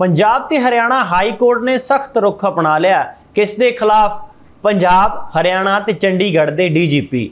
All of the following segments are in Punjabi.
ਪੰਜਾਬ ਤੇ ਹਰਿਆਣਾ ਹਾਈ ਕੋਰਟ ਨੇ ਸਖਤ ਰੁਖ ਅਪਣਾ ਲਿਆ। ਕਿਸ ਦੇ ਖਿਲਾਫ? ਪੰਜਾਬ, ਹਰਿਆਣਾ ਤੇ ਚੰਡੀਗੜ੍ਹ ਦੇ ਡੀਜੀਪੀ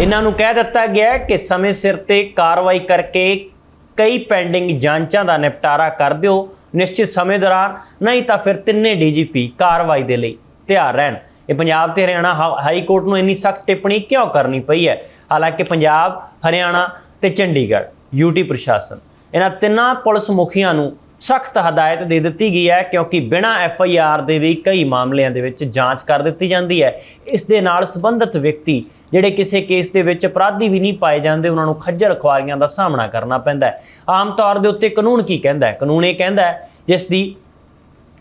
ਇਹਨਾਂ ਨੂੰ ਕਹਿ ਦਿੱਤਾ ਗਿਆ ਕਿ ਸਮੇਂ ਸਿਰ ਤੇ ਕਾਰਵਾਈ ਕਰਕੇ ਕਈ ਪੈਂਡਿੰਗ ਜਾਂਚਾਂ ਦਾ ਨਿਪਟਾਰਾ ਕਰ ਦਿਓ। ਨਿਸ਼ਚਿਤ ਸਮੇਂ ਦੌਰਾਨ ਨਹੀਂ ਤਾਂ ਫਿਰ ਤਿੰਨੇ ਡੀਜੀਪੀ ਕਾਰਵਾਈ ਦੇ ਲਈ ਤਿਆਰ ਰਹਿਣ। ਇਹ ਪੰਜਾਬ ਤੇ ਹਰਿਆਣਾ ਹਾ- ਹਾਈ ਕੋਰਟ ਨੂੰ ਇੰਨੀ ਸਖਤ ਟਿੱਪਣੀ ਕਿਉਂ ਕਰਨੀ ਪਈ ਹੈ? ਹਾਲਾਂਕਿ ਪੰਜਾਬ, ਹਰਿਆਣਾ ਤੇ ਚੰਡੀਗੜ੍ਹ ਯੂਟੀ ਪ੍ਰਸ਼ਾਸਨ। ਇਹਨਾਂ ਤਿੰਨਾਂ ਪੁਲਿਸ ਮੁਖੀਆਂ ਨੂੰ ਸਖਤ ਹਦਾਇਤ ਦੇ ਦਿੱਤੀ ਗਈ ਹੈ ਕਿਉਂਕਿ ਬਿਨਾਂ ਐਫ ਆਈ ਆਰ ਦੇ ਵੀ ਕਈ ਮਾਮਲਿਆਂ ਦੇ ਵਿੱਚ ਜਾਂਚ ਕਰ ਦਿੱਤੀ ਜਾਂਦੀ ਹੈ। ਇਸ ਦੇ ਨਾਲ ਸੰਬੰਧਿਤ ਵਿਅਕਤੀ ਜਿਹੜੇ ਕਿਸੇ ਕੇਸ ਦੇ ਵਿੱਚ ਅਪਰਾਧੀ ਵੀ ਨਹੀਂ ਪਾਏ ਜਾਂਦੇ, ਉਹਨਾਂ ਨੂੰ ਖੱਜਲ ਖੁਆਰੀਆਂ ਦਾ ਸਾਹਮਣਾ ਕਰਨਾ ਪੈਂਦਾ ਹੈ। ਆਮ ਤੌਰ ਦੇ ਉੱਤੇ ਕਾਨੂੰਨ ਕੀ ਕਹਿੰਦਾ ਹੈ? ਕਾਨੂੰਨ ਇਹ ਕਹਿੰਦਾ ਹੈ, ਜਿਸ ਦੀ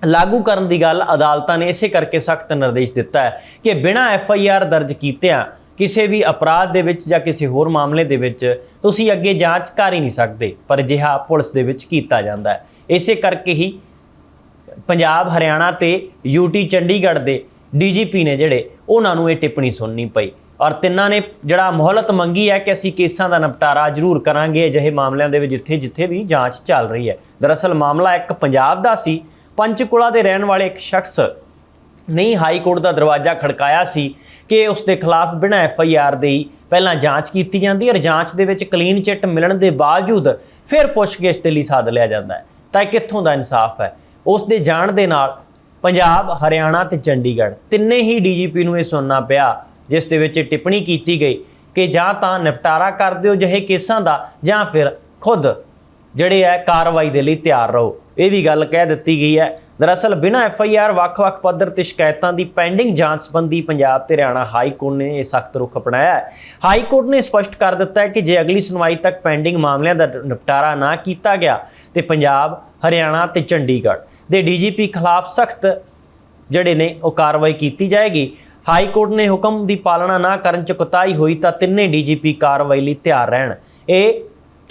ਲਾਗੂ ਕਰਨ ਦੀ ਗੱਲ ਅਦਾਲਤਾਂ ਨੇ ਇਸੇ ਕਰਕੇ ਸਖਤ ਨਿਰਦੇਸ਼ ਦਿੱਤਾ ਹੈ ਕਿ ਬਿਨਾਂ ਐਫ ਆਈ ਆਰ ਦਰਜ ਕੀਤਿਆਂ ਕਿਸੇ ਵੀ ਅਪਰਾਧ ਦੇ ਵਿੱਚ ਜਾਂ ਕਿਸੇ ਹੋਰ ਮਾਮਲੇ ਦੇ ਵਿੱਚ ਤੁਸੀਂ ਅੱਗੇ ਜਾਂਚ ਕਰ ਹੀ ਨਹੀਂ ਸਕਦੇ, ਪਰ ਅਜਿਹਾ ਪੁਲਿਸ ਦੇ ਵਿੱਚ ਕੀਤਾ ਜਾਂਦਾ ਹੈ। ਇਸੇ ਕਰਕੇ ਹੀ ਪੰਜਾਬ, ਹਰਿਆਣਾ ਤੇ ਯੂਟੀ ਚੰਡੀਗੜ੍ਹ ਦੇ ਡੀਜੀਪੀ ਨੇ ਜਿਹੜੇ, ਉਹਨਾਂ ਨੂੰ ਇਹ ਟਿੱਪਣੀ ਸੁਣਨੀ ਪਈ। ਔਰ ਤਿੰਨਾਂ ਨੇ ਜਿਹੜਾ ਮੋਹਲਤ ਮੰਗੀ ਹੈ ਕਿ ਅਸੀਂ ਕੇਸਾਂ ਦਾ ਨਿਪਟਾਰਾ ਜ਼ਰੂਰ ਕਰਾਂਗੇ, ਅਜਿਹੇ ਮਾਮਲਿਆਂ ਦੇ ਵਿੱਚ ਜਿੱਥੇ ਜਿੱਥੇ ਵੀ ਜਾਂਚ ਚੱਲ ਰਹੀ ਹੈ। ਦਰਅਸਲ ਮਾਮਲਾ ਇੱਕ ਪੰਜਾਬ ਦਾ ਸੀ। ਪੰਚਕੁਲਾ ਦੇ ਰਹਿਣ ਵਾਲੇ ਇੱਕ ਸ਼ਖਸ ਨਹੀਂ ਹਾਈ ਕੋਰਟ ਦਾ ਦਰਵਾਜ਼ਾ ਖੜਕਾਇਆ ਸੀ। ਕਿ ਉਸ ਦੇ ਖਿਲਾਫ ਬਿਨਾਂ ਐਫ ਆਈ ਆਰ ਦੇ ਹੀ ਪਹਿਲਾਂ ਜਾਂਚ ਕੀਤੀ ਜਾਂਦੀ ਹੈ ਔਰ ਜਾਂਚ ਦੇ ਵਿੱਚ ਕਲੀਨ ਚਿੱਟ ਮਿਲਣ ਦੇ ਬਾਵਜੂਦ ਫਿਰ ਪੁੱਛਗਿੱਛ ਦੇ ਲਈ ਸਾਧ ਲਿਆ ਜਾਂਦਾ ਹੈ। ਤਾਂ ਇਹ ਕਿੱਥੋਂ ਦਾ ਇਨਸਾਫ ਹੈ? ਉਸ ਦੇ ਜਾਣ ਦੇ ਨਾਲ ਪੰਜਾਬ, ਹਰਿਆਣਾ ਤੇ ਚੰਡੀਗੜ੍ਹ ਤਿੰਨੇ ਹੀ ਡੀਜੀਪੀ ਨੂੰ ਇਹ ਸੁਣਨਾ ਪਿਆ, ਜਿਸ ਦੇ ਵਿੱਚ ਟਿੱਪਣੀ ਕੀਤੀ ਗਈ ਕਿ ਜਾਂ ਤਾਂ ਨਿਪਟਾਰਾ ਕਰ ਦਿਓ ਜਿਹੇ ਕੇਸਾਂ ਦਾ ਜਾਂ ਫਿਰ ਖੁਦ ਜਿਹੜੇ ਹੈ ਕਾਰਵਾਈ ਦੇ ਲਈ ਤਿਆਰ ਰਹੋ। ਇਹ ਵੀ ਗੱਲ ਕਹਿ ਦਿੱਤੀ ਗਈ ਹੈ ਦਰਅਸਲ ਬਿਨਾਂ ਐਫ ਆਈ ਆਰ ਵੱਖ-ਵੱਖ ਪੱਧਰ ਤੇ ਸ਼ਿਕਾਇਤਾਂ ਦੀ ਪੈਂਡਿੰਗ ਜਾਂਚ ਸੰਬੰਧੀ ਪੰਜਾਬ ਤੇ ਹਰਿਆਣਾ ਹਾਈ ਕੋਰਟ ਨੇ ਇਹ ਸਖਤ ਰੁਖ ਅਪਣਾਇਆ ਹੈ। ਹਾਈ ਕੋਰਟ ਨੇ ਸਪਸ਼ਟ ਕਰ ਦਿੱਤਾ ਹੈ ਕਿ ਜੇ ਅਗਲੀ ਸੁਣਵਾਈ ਤੱਕ ਪੈਂਡਿੰਗ ਮਾਮਲਿਆਂ ਦਾ ਨਿਪਟਾਰਾ ਨਾ ਕੀਤਾ ਗਿਆ, ਤੇ ਪੰਜਾਬ, ਹਰਿਆਣਾ ਤੇ ਚੰਡੀਗੜ੍ਹ ਦੇ ਡੀਜੀਪੀ ਖਿਲਾਫ ਸਖਤ ਜਿਹੜੇ ਨੇ, ਉਹ ਕਾਰਵਾਈ ਕੀਤੀ ਜਾਏਗੀ। ਹਾਈ ਕੋਰਟ ਨੇ ਹੁਕਮ ਦੀ ਪਾਲਣਾ ਨਾ ਕਰਨ ਚ ਕੁਤਾਈ ਹੋਈ ਤਾਂ ਤਿੰਨੇ ਡੀਜੀਪੀ ਕਾਰਵਾਈ ਲਈ ਤਿਆਰ ਰਹਿਣ। ਇਹ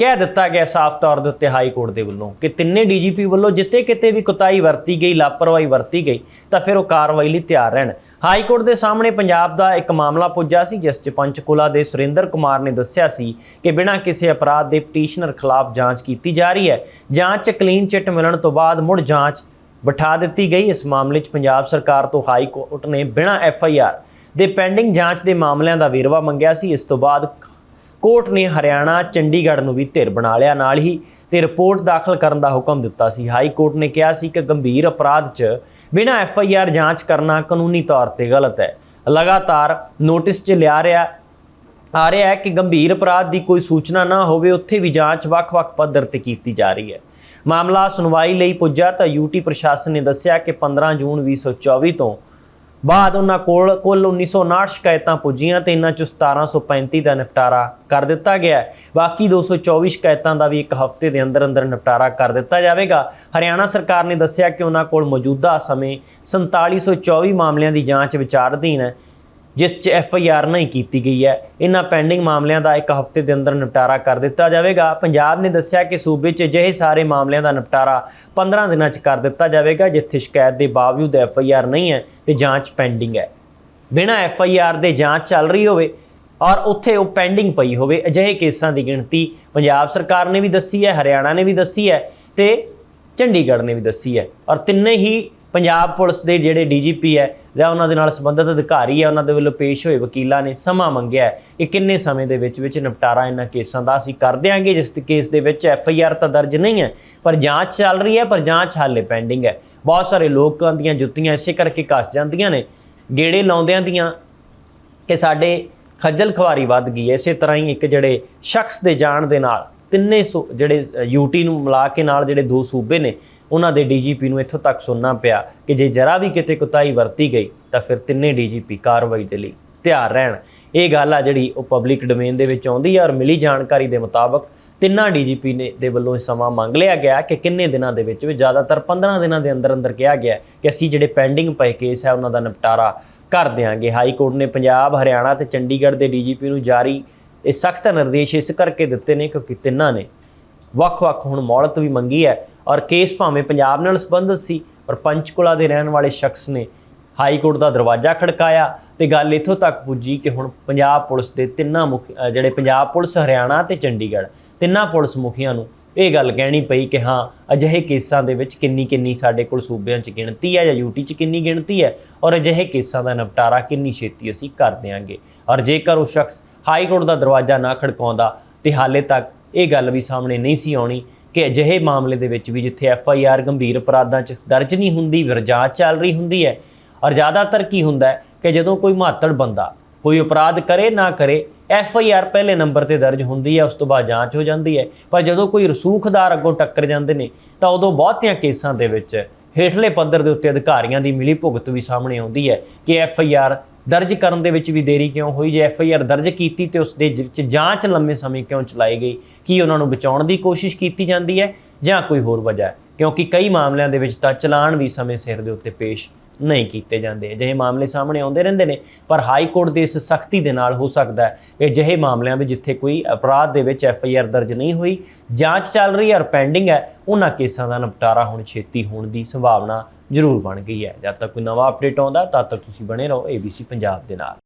ਕਹਿ ਦਿੱਤਾ ਗਿਆ ਸਾਫ਼ ਤੌਰ ਦੇ ਉੱਤੇ ਹਾਈ ਕੋਰਟ ਦੇ ਵੱਲੋਂ ਕਿ ਤਿੰਨੇ ਡੀਜੀਪੀ ਵੱਲੋਂ ਜਿੱਥੇ ਕਿਤੇ ਵੀ ਕੁਤਾਈ ਵਰਤੀ ਗਈ, ਲਾਪਰਵਾਹੀ ਵਰਤੀ ਗਈ, ਤਾਂ ਫਿਰ ਉਹ ਕਾਰਵਾਈ ਲਈ ਤਿਆਰ ਰਹਿਣ। ਹਾਈ ਕੋਰਟ ਦੇ ਸਾਹਮਣੇ ਪੰਜਾਬ ਦਾ ਇੱਕ ਮਾਮਲਾ ਪੁੱਜਾ ਸੀ, ਜਿਸ 'ਚ ਪੰਚਕੁਲਾ ਦੇ ਸੁਰਿੰਦਰ ਕੁਮਾਰ ਨੇ ਦੱਸਿਆ ਸੀ ਕਿ ਬਿਨਾਂ ਕਿਸੇ ਅਪਰਾਧ ਦੇ ਪਟੀਸ਼ਨਰ ਖਿਲਾਫ ਜਾਂਚ ਕੀਤੀ ਜਾ ਰਹੀ ਹੈ। ਜਾਂਚ 'ਚ ਕਲੀਨ ਚਿੱਟ ਮਿਲਣ ਤੋਂ ਬਾਅਦ ਮੁੜ ਜਾਂਚ ਬਿਠਾ ਦਿੱਤੀ ਗਈ। ਇਸ ਮਾਮਲੇ 'ਚ ਪੰਜਾਬ ਸਰਕਾਰ ਤੋਂ ਹਾਈ ਕੋਰਟ ਨੇ ਬਿਨਾਂ ਐਫ ਆਈ ਆਰ ਦੇ ਪੈਂਡਿੰਗ ਜਾਂਚ ਦੇ ਮਾਮਲਿਆਂ ਦਾ ਵੇਰਵਾ ਮੰਗਿਆ ਸੀ। ਇਸ ਤੋਂ ਬਾਅਦ ਕੋਰਟ ਨੇ ਹਰਿਆਣਾ, ਚੰਡੀਗੜ੍ਹ ਨੂੰ ਵੀ ਧਿਰ ਬਣਾ ਲਿਆ ਨਾਲ ਹੀ ਤੇ ਰਿਪੋਰਟ ਦਾਖਲ ਕਰਨ ਦਾ ਹੁਕਮ ਦਿੱਤਾ ਸੀ। ਹਾਈ ਕੋਰਟ ਨੇ ਕਿਹਾ ਸੀ ਕਿ ਗੰਭੀਰ ਅਪਰਾਧ 'ਚ ਬਿਨਾਂ ਐਫ ਆਈ ਆਰ ਜਾਂਚ ਕਰਨਾ ਕਾਨੂੰਨੀ ਤੌਰ ਤੇ ਗਲਤ ਹੈ। ਲਗਾਤਾਰ ਨੋਟਿਸ 'ਚ ਲਿਆ ਰਿਹਾ, ਆ ਰਿਹਾ ਹੈ ਕਿ ਗੰਭੀਰ ਅਪਰਾਧ ਦੀ ਕੋਈ ਸੂਚਨਾ ਨਾ ਹੋਵੇ, ਉੱਥੇ ਵੀ ਜਾਂਚ ਵੱਖ-ਵੱਖ ਪੱਧਰ ਤੇ ਕੀਤੀ ਜਾ ਰਹੀ ਹੈ। ਮਾਮਲਾ ਸੁਣਵਾਈ ਲਈ ਪੁੱਜਾ ਤਾਂ ਯੂਟੀ ਪ੍ਰਸ਼ਾਸਨ ਨੇ ਦੱਸਿਆ ਕਿ 15 ਜੂਨ 2024 ਤੋਂ ਬਾਅਦ ਉਹਨਾਂ ਕੋਲ ਕੁੱਲ 1959 ਸ਼ਿਕਾਇਤਾਂ ਪੁੱਜੀਆਂ ਤੇ ਇਹਨਾਂ ਚੋਂ 1735 ਦਾ ਨਿਪਟਾਰਾ ਕਰ ਦਿੱਤਾ ਗਿਆ ਹੈ। ਬਾਕੀ 224 ਸ਼ਿਕਾਇਤਾਂ ਦਾ ਵੀ ਇੱਕ ਹਫ਼ਤੇ ਦੇ ਅੰਦਰ ਅੰਦਰ ਨਿਪਟਾਰਾ ਕਰ ਦਿੱਤਾ ਜਾਵੇਗਾ ਹਰਿਆਣਾ ਸਰਕਾਰ ਨੇ ਦੱਸਿਆ ਕਿ ਉਹਨਾਂ ਕੋਲ ਮੌਜੂਦਾ ਸਮੇਂ 4724 ਮਾਮਲਿਆਂ ਦੀ ਜਾਂਚ ਵਿਚਾਰਧੀਨ ਹੈ ਜਿਸ 'ਚ ਐਫ ਆਈ ਆਰ ਨਹੀਂ ਕੀਤੀ ਗਈ ਹੈ। ਇਹਨਾਂ ਪੈਂਡਿੰਗ ਮਾਮਲਿਆਂ ਦਾ ਇੱਕ ਹਫ਼ਤੇ ਦੇ ਅੰਦਰ ਨਿਪਟਾਰਾ ਕਰ ਦਿੱਤਾ ਜਾਵੇਗਾ। ਪੰਜਾਬ ਨੇ ਦੱਸਿਆ ਕਿ ਸੂਬੇ 'ਚ ਅਜਿਹੇ ਸਾਰੇ ਮਾਮਲਿਆਂ ਦਾ ਨਿਪਟਾਰਾ 15 ਦਿਨਾਂ 'ਚ ਕਰ ਦਿੱਤਾ ਜਾਵੇਗਾ, ਜਿੱਥੇ ਸ਼ਿਕਾਇਤ ਦੇ ਬਾਵਜੂਦ ਐਫ ਆਈ ਆਰ ਨਹੀਂ ਹੈ ਤੇ ਜਾਂਚ ਪੈਂਡਿੰਗ ਹੈ। ਬਿਨਾਂ ਐਫ ਆਈ ਆਰ ਦੇ ਜਾਂਚ ਚੱਲ ਰਹੀ ਹੋਵੇ ਔਰ ਉੱਥੇ ਉਹ ਪੈਂਡਿੰਗ ਪਈ ਹੋਵੇ, ਅਜਿਹੇ ਕੇਸਾਂ ਦੀ ਗਿਣਤੀ ਪੰਜਾਬ ਸਰਕਾਰ ਨੇ ਵੀ ਦੱਸੀ ਹੈ, ਹਰਿਆਣਾ ਨੇ ਵੀ ਦੱਸੀ ਹੈ ਤੇ ਚੰਡੀਗੜ੍ਹ ਨੇ ਵੀ ਦੱਸੀ ਹੈ। ਔਰ ਤਿੰਨੇ ਹੀ ਪੰਜਾਬ ਪੁਲਿਸ ਦੇ ਜਿਹੜੇ ਡੀਜੀਪੀ ਹੈ ਜਾਂ ਉਹਨਾਂ ਦੇ ਨਾਲ ਸੰਬੰਧਿਤ ਅਧਿਕਾਰੀ ਹੈ, ਉਹਨਾਂ ਦੇ ਵੱਲੋਂ ਪੇਸ਼ ਹੋਏ ਵਕੀਲਾਂ ਨੇ ਸਮਾਂ ਮੰਗਿਆ ਹੈ ਕਿ ਕਿੰਨੇ ਸਮੇਂ ਦੇ ਵਿੱਚ ਵਿੱਚ ਨਿਪਟਾਰਾ ਇਹਨਾਂ ਕੇਸਾਂ ਦਾ ਅਸੀਂ ਕਰ ਦਿਆਂਗੇ, ਜਿਸ ਕੇਸ ਦੇ ਵਿੱਚ ਐਫ ਆਈ ਆਰ ਤਾਂ ਦਰਜ ਨਹੀਂ ਹੈ, ਪਰ ਜਾਂਚ ਚੱਲ ਰਹੀ ਹੈ, ਪਰ ਜਾਂਚ ਹਾਲੇ ਪੈਂਡਿੰਗ ਹੈ। ਬਹੁਤ ਸਾਰੇ ਲੋਕਾਂ ਦੀਆਂ ਜੁੱਤੀਆਂ ਇਸੇ ਕਰਕੇ ਕੱਸ ਜਾਂਦੀਆਂ ਨੇ, ਗੇੜੇ ਲਾਉਂਦਿਆਂ ਦੀਆਂ ਕਿ ਸਾਡੇ ਖੱਜਲ ਖਵਾਰੀ ਵੱਧ ਗਈ ਹੈ। ਇਸੇ ਤਰ੍ਹਾਂ ਹੀ ਇੱਕ ਜਿਹੜੇ ਸ਼ਖਸ ਦੇ ਜਾਣ ਦੇ ਨਾਲ ਤਿੰਨੇ ਸੂ- ਜਿਹੜੇ ਯੂਟੀ ਨੂੰ ਮਿਲਾ ਕੇ ਨਾਲ ਜਿਹੜੇ ਦੋ ਸੂਬੇ ਨੇ ਉਹਨਾਂ ਦੇ ਡੀਜੀਪੀ ਨੂੰ ਇੱਥੋਂ ਤੱਕ ਸੁਣਨਾ ਪਿਆ ਕਿ ਜੇ ਜਰਾ ਵੀ ਕਿਤੇ ਕੁਤਾਈ ਵਰਤੀ ਗਈ ਤਾਂ ਫਿਰ ਤਿੰਨੇ ਡੀਜੀਪੀ ਕਾਰਵਾਈ ਦੇ ਲਈ ਤਿਆਰ ਰਹਿਣ। ਇਹ ਗੱਲ ਆ ਜਿਹੜੀ ਉਹ ਪਬਲਿਕ ਡੋਮੇਨ ਦੇ ਵਿੱਚ ਆਉਂਦੀ ਹੈ ਔਰ ਮਿਲੀ ਜਾਣਕਾਰੀ ਦੇ ਮੁਤਾਬਕ ਤਿੰਨਾਂ ਡੀਜੀਪੀ ਨੇ ਦੇ ਵੱਲੋਂ ਇਹ ਸਮਾਂ ਮੰਗ ਲਿਆ ਗਿਆ ਕਿ ਕਿੰਨੇ ਦਿਨਾਂ ਦੇ ਵਿੱਚ ਵੀ ਜ਼ਿਆਦਾਤਰ 15 ਦਿਨਾਂ ਦੇ ਅੰਦਰ ਅੰਦਰ ਕਿਹਾ ਗਿਆ ਕਿ ਅਸੀਂ ਜਿਹੜੇ ਪੈਂਡਿੰਗ ਪਏ ਕੇਸ ਹੈ ਉਹਨਾਂ ਦਾ ਨਿਪਟਾਰਾ ਕਰ ਦਿਆਂਗੇ। ਹਾਈ ਕੋਰਟ ਨੇ ਪੰਜਾਬ, ਹਰਿਆਣਾ ਤੇ ਚੰਡੀਗੜ੍ਹ ਦੇ ਡੀਜੀਪੀ ਨੂੰ ਜਾਰੀ ਇਹ ਸਖਤ ਨਿਰਦੇਸ਼ ਇਸ ਕਰਕੇ ਦਿੱਤੇ ਨੇ ਕਿਉਂਕਿ ਤਿੰਨਾਂ ਨੇ ਵੱਖ-ਵੱਖ ਹੁਣ ਮੌਲਤ ਵੀ ਮੰਗੀ ਹੈ ਔਰ ਕੇਸ ਭਾਵੇਂ ਪੰਜਾਬ ਨਾਲ ਸੰਬੰਧਿਤ ਸੀ, ਪਰ ਪੰਚਕੁਲਾ ਦੇ ਰਹਿਣ ਵਾਲੇ ਸ਼ਖਸ ਨੇ ਹਾਈ ਕੋਰਟ ਦਾ ਦਰਵਾਜ਼ਾ ਖੜਕਾਇਆ ਤੇ ਗੱਲ ਇੱਥੋਂ ਤੱਕ ਪੁੱਜੀ ਕਿ ਹੁਣ ਪੰਜਾਬ ਪੁਲਿਸ ਦੇ ਤਿੰਨਾਂ ਮੁਖ ਜਿਹੜੇ ਪੰਜਾਬ ਪੁਲਿਸ, ਹਰਿਆਣਾ ਤੇ ਚੰਡੀਗੜ੍ਹ ਤਿੰਨਾਂ ਪੁਲਿਸ ਮੁਖੀਆਂ ਨੂੰ ਇਹ ਗੱਲ ਕਹਿਣੀ ਪਈ ਕਿ ਹਾਂ, ਅਜਿਹੇ ਕੇਸਾਂ ਦੇ ਵਿੱਚ ਕਿੰਨੀ ਕਿੰਨੀ ਸਾਡੇ ਕੋਲ ਸੂਬਿਆਂ 'ਚ ਗਿਣਤੀ ਹੈ ਜਾਂ ਯੂਟੀ 'ਚ ਕਿੰਨੀ ਗਿਣਤੀ ਹੈ ਔਰ ਅਜਿਹੇ ਕੇਸਾਂ ਦਾ ਨਿਪਟਾਰਾ ਕਿੰਨੀ ਛੇਤੀ ਅਸੀਂ ਕਰ ਦਿਆਂਗੇ। ਔਰ ਜੇਕਰ ਉਹ ਸ਼ਖਸ ਹਾਈ ਕੋਰਟ ਦਾ ਦਰਵਾਜ਼ਾ ਨਾ ਖੜਕਾਉਂਦਾ ਤੇ ਹਾਲੇ ਤੱਕ ਇਹ ਗੱਲ ਵੀ ਸਾਹਮਣੇ ਨਹੀਂ ਸੀ ਆਉਣੀ ਕਿ ਅਜਿਹੇ ਮਾਮਲੇ ਦੇ ਵਿੱਚ ਵੀ ਜਿੱਥੇ ਐਫ ਆਈ ਆਰ ਗੰਭੀਰ ਅਪਰਾਧਾਂ 'ਚ ਦਰਜ ਨਹੀਂ ਹੁੰਦੀ, ਫਿਰ ਜਾਂਚ ਚੱਲ ਰਹੀ ਹੁੰਦੀ ਹੈ। ਔਰ ਜ਼ਿਆਦਾਤਰ ਕੀ ਹੁੰਦਾ ਕਿ ਜਦੋਂ ਕੋਈ ਮਾਤੜ ਬੰਦਾ ਕੋਈ ਅਪਰਾਧ ਕਰੇ ਨਾ ਕਰੇ, ਐਫ ਆਈ ਆਰ ਪਹਿਲੇ ਨੰਬਰ ਤੇ ਦਰਜ ਹੁੰਦੀ ਹੈ, ਉਸ ਤੋਂ ਬਾਅਦ ਜਾਂਚ ਹੋ ਜਾਂਦੀ ਹੈ। ਪਰ ਜਦੋਂ ਕੋਈ ਰਸੂਖਦਾਰ ਅੱਗੋਂ ਟੱਕਰ ਜਾਂਦੇ ਨੇ, ਤਾਂ ਉਦੋਂ ਬਹੁਤਿਆਂ ਕੇਸਾਂ ਦੇ ਵਿੱਚ ਹੇਠਲੇ ਪੱਧਰ ਦੇ ਉੱਤੇ ਅਧਿਕਾਰੀਆਂ ਦੀ ਮਿਲੀ ਭੁਗਤ ਵੀ ਸਾਹਮਣੇ ਆਉਂਦੀ ਹੈ ਕਿ ਐਫ ਆਈ ਆਰ ਦਰਜ ਕਰਨ ਦੇ ਵਿੱਚ ਵੀ ਦੇਰੀ ਕਿਉਂ ਹੋਈ? ਜੇ ਐਫ ਆਈ ਆਰ ਦਰਜ ਕੀਤੀ ਤੇ ਉਸ ਦੇ ਵਿੱਚ ਜਾਂਚ ਲੰਮੇ ਸਮੇਂ ਕਿਉਂ ਚਲਾਈ ਗਈ? ਕੀ ਉਹਨਾਂ ਨੂੰ ਬਚਾਉਣ ਦੀ ਕੋਸ਼ਿਸ਼ ਕੀਤੀ ਜਾਂਦੀ ਹੈ ਜਾਂ ਕੋਈ ਹੋਰ ਵਜ੍ਹਾ ਹੈ? ਕਿਉਂਕਿ ਕਈ ਮਾਮਲਿਆਂ ਦੇ ਵਿੱਚ ਤਾਂ ਚਲਾਨ ਵੀ ਸਮੇਂ ਸਿਰ ਦੇ ਉੱਤੇ ਪੇਸ਼ ਨਹੀਂ ਕੀਤੇ ਜਾਂਦੇ। ਅਜਿਹੇ ਮਾਮਲੇ ਸਾਹਮਣੇ ਆਉਂਦੇ ਰਹਿੰਦੇ ਨੇ, ਪਰ ਹਾਈ ਕੋਰਟ ਦੇ ਇਸ ਸਖਤੀ ਦੇ ਨਾਲ ਹੋ ਸਕਦਾ ਹੈ। ਕਿ ਅਜਿਹੇ ਮਾਮਲਿਆਂ ਵਿੱਚ ਜਿੱਥੇ ਕੋਈ ਅਪਰਾਧ ਦੇ ਵਿੱਚ ਐਫ ਆਈ ਆਰ ਦਰਜ ਨਹੀਂ ਹੋਈ, ਜਾਂਚ ਚੱਲ ਰਹੀ ਹੈ ਔਰ ਪੈਂਡਿੰਗ ਹੈ, ਉਹਨਾਂ ਕੇਸਾਂ ਦਾ ਨਿਪਟਾਰਾ ਹੁਣ ਛੇਤੀ ਹੋਣ ਦੀ ਸੰਭਾਵਨਾ ਜ਼ਰੂਰ ਬਣ ਗਈ ਹੈ। ਜਦ ਤੱਕ ਕੋਈ ਨਵਾਂ ਅਪਡੇਟ ਆਉਂਦਾ, ਤਦ ਤੱਕ ਤੁਸੀਂ ਬਣੇ ਰਹੋ ABC ਪੰਜਾਬ ਦੇ ਨਾਲ।